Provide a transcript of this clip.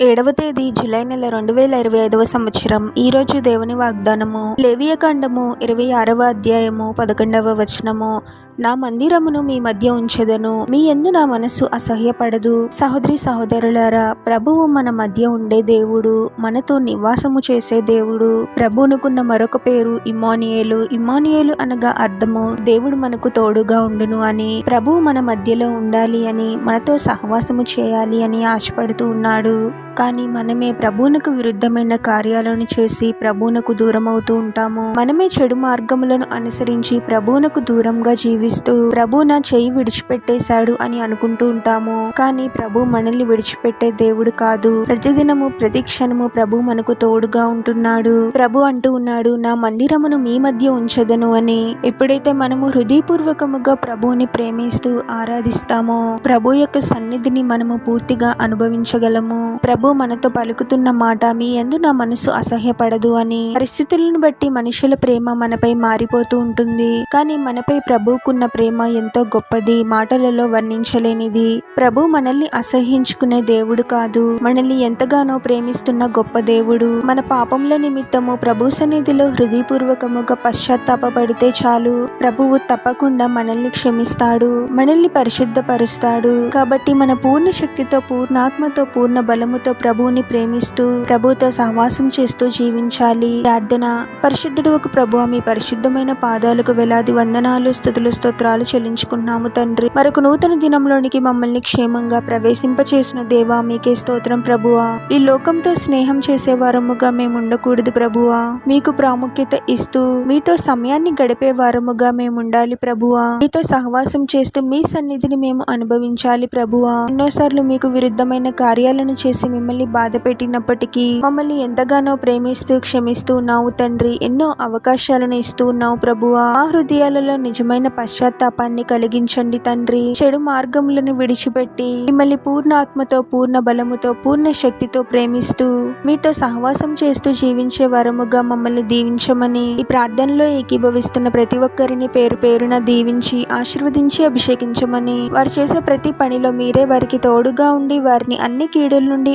ఏడవ తేదీ జూలై నెల రెండు వేల ఇరవై ఐదవ సంవత్సరం. ఈరోజు దేవుని వాగ్దానము. లేవియ ఇరవై ఆరవ అధ్యాయము పదకొండవ వచనము. నా మందిరమును మీ మధ్య ఉంచెదను. మీ ఎందు నా మనసు అసహ్యపడదు. సహోదరి సహోదరులారా ప్రభువు మన మధ్య ఉండే దేవుడు మనతో నివాసము చేసే దేవుడు. ప్రభువునుకున్న మరొక పేరు ఇమానియేలు ఇమానియేలు అనగా అర్థము దేవుడు మనకు తోడుగా ఉండును అని ప్రభువు మన మధ్యలో ఉండాలి అని మనతో సహవాసము చేయాలి అని ఆశపడుతూ ఉన్నాడు. కానీ మనమే ప్రభువునకు విరుద్ధమైన కార్యాలను చేసి ప్రభువునకు దూరం అవుతూ ఉంటాము. మనమే చెడు మార్గములను అనుసరించి ప్రభువునకు దూరంగా జీవిస్తూ ప్రభు నా చెయ్యి విడిచిపెట్టేశాడు అని అనుకుంటూ ఉంటాము. కానీ ప్రభు మనల్ని విడిచిపెట్టే దేవుడు కాదు. ప్రతిదినము ప్రతి క్షణము ప్రభు మనకు తోడుగా ఉంటున్నాడు. ప్రభు అంటూ ఉన్నాడు నా మందిరమును మీ మధ్య ఉంచదను అని. ఎప్పుడైతే మనము హృదయపూర్వకముగా ప్రభువుని ప్రేమిస్తూ ఆరాధిస్తామో ప్రభు యొక్క సన్నిధిని మనము పూర్తిగా అనుభవించగలము. ప్రభు మనతో పలుకుతున్న మాట మీ ఎందు నా మనసు అసహ్యపడదు అని. పరిస్థితులను బట్టి మనుషుల ప్రేమ మనపై మారిపోతూ ఉంటుంది. కానీ మనపై ప్రభువుకున్న ప్రేమ ఎంతో గొప్పది. మాటలలో వర్ణించలేనిది. ప్రభు మనల్ని అసహ్యించుకునే దేవుడు కాదు. మనల్ని ఎంతగానో ప్రేమిస్తున్న గొప్ప దేవుడు. మన పాపముల నిమిత్తము ప్రభు సన్నిధిలో హృదయపూర్వకముగా పశ్చాత్తాపడితే చాలు. ప్రభువు తప్పకుండా మనల్ని క్షమిస్తాడు. మనల్ని పరిశుద్ధపరుస్తాడు. కాబట్టి మన పూర్ణ శక్తితో పూర్ణాత్మతో పూర్ణ బలముతో ప్రభువుని ప్రేమిస్తూ ప్రభుతో సహవాసం చేస్తూ జీవించాలి. ప్రార్థన. పరిశుద్ధుడు ఒక ప్రభు మీ పరిశుద్ధమైన పాదాలకు వేలాది వందనాలు స్థుతులు స్తోత్రాలు చెల్లించుకున్నాము తండ్రి. మరొక నూతన దినంలోనికి మమ్మల్ని క్షేమంగా ప్రవేశింపచేసిన దేవా మీకే స్తోత్రం ప్రభువా. ఈ లోకంతో స్నేహం చేసే వారముగా మేము ఉండకూడదు ప్రభువా. మీకు ప్రాముఖ్యత ఇస్తూ మీతో సమయాన్ని గడిపే వారముగా మేము ఉండాలి ప్రభువా. మీతో సహవాసం చేస్తూ మీ సన్నిధిని మేము అనుభవించాలి ప్రభువా. ఎన్నోసార్లు మీకు విరుద్ధమైన కార్యాలను చేసి మేము మమ్మల్ని బాధ పెట్టినప్పటికీ మమ్మల్ని ఎంతగానో ప్రేమిస్తూ క్షమిస్తూ ఉన్నావు తండ్రి. ఎన్నో అవకాశాలను ఇస్తూ ఉన్నావు ప్రభువా. ఆ హృదయాలలో నిజమైన పశ్చాత్తాపాన్ని కలిగించండి తండ్రి. చెడు మార్గములను విడిచిపెట్టి మిమ్మల్ని పూర్ణ ఆత్మతో పూర్ణ బలముతో పూర్ణ శక్తితో ప్రేమిస్తూ మీతో సహవాసం చేస్తూ జీవించే వరముగా మమ్మల్ని దీవించమని ఈ ప్రార్థనలో ఏకీభవిస్తున్న ప్రతి ఒక్కరిని పేరు పేరున దీవించి ఆశీర్వదించి అభిషేకించమని వారు చేసే ప్రతి పనిలో మీరే వారికి తోడుగా ఉండి వారిని అన్ని కీడుల నుండి